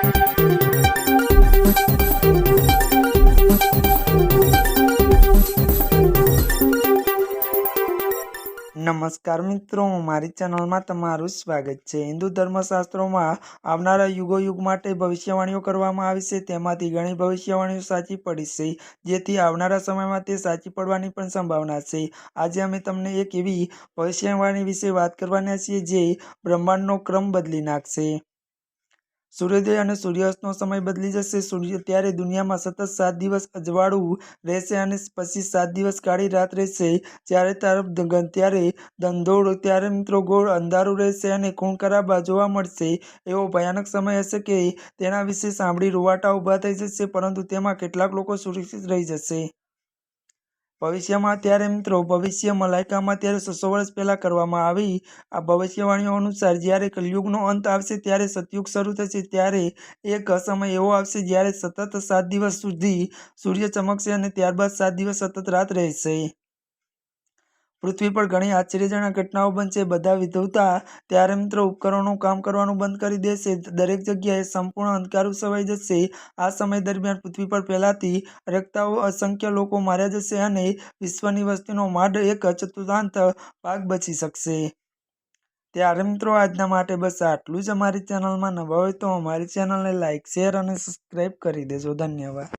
નમસ્કાર મિત્રો, મારી ચેનલમાં તમારું સ્વાગત છે. હિન્દુ ધર્મશાસ્ત્રોમાં આવનારા યુગો યુગ માટે ભવિષ્યવાણીઓ કરવામાં આવી છે. તેમાંથી ઘણી ભવિષ્યવાણીઓ સાચી પડી છે. જેથી આવનારા સમયમાં તે સાચી પડવાની પણ સંભાવના છે. આજે અમે તમને એક એવી ભવિષ્યવાણી વિશે વાત કરવાના છીએ જે બ્રહ્માંડનો ક્રમ બદલી નાખશે. સૂર્યોદય અને સૂર્યાસ્તનો સમય બદલી જશે. સૂર્ય ત્યારે દુનિયામાં સતત સાત દિવસ અજવાળું રહેશે અને પછી સાત દિવસ કાળી રાત રહેશે. જ્યારે તરફ ત્યારે ધંધોળ ત્યારે મિત્રો ગોળ, અંધારું રહેશે અને ખૂન ખરાબા જોવા મળશે. એવો ભયાનક સમય હશે કે તેના વિશે સાંભળી રૂવાટા ઊભા થઈ જશે, પરંતુ તેમાં કેટલાક લોકો સુરક્ષિત રહી જશે. ભવિષ્યમાં ત્યારે મિત્રો ભવિષ્ય મલાઇકામાં ત્યારે છસો વર્ષ પહેલાં કરવામાં આવી. આ ભવિષ્યવાણીઓ અનુસાર જ્યારે કલયુગનો અંત આવશે ત્યારે સતયુગ શરૂ થશે, ત્યારે એક સમય એવો આવશે જ્યારે સતત સાત દિવસ સુધી સૂર્ય ચમકશે અને ત્યારબાદ સાત દિવસ સતત રાત રહેશે. પૃથ્વી પર ઘણી આશ્ચર્યજનક ઘટનાઓ બનશે. બધા વિધવતા ત્યારે મિત્રો ઉપકરણો કામ કરવાનું બંધ કરી દેશે. દરેક જગ્યાએ સંપૂર્ણ અંધકારું છવાઈ જશે. આ સમય દરમિયાન પૃથ્વી પર ફેલાતી રક્તાઓ અસંખ્ય લોકો માર્યા જશે અને વિશ્વની વસ્તીનો માંડ એક ચતુર્થાંત ભાગ બચી શકશે. ત્યારે મિત્રો આજના માટે બસ આટલું જ અમારી ચેનલમાં નવા હોય તો અમારી ચેનલને લાઇક શેર અને સબસ્ક્રાઈબ કરી દેજો. ધન્યવાદ.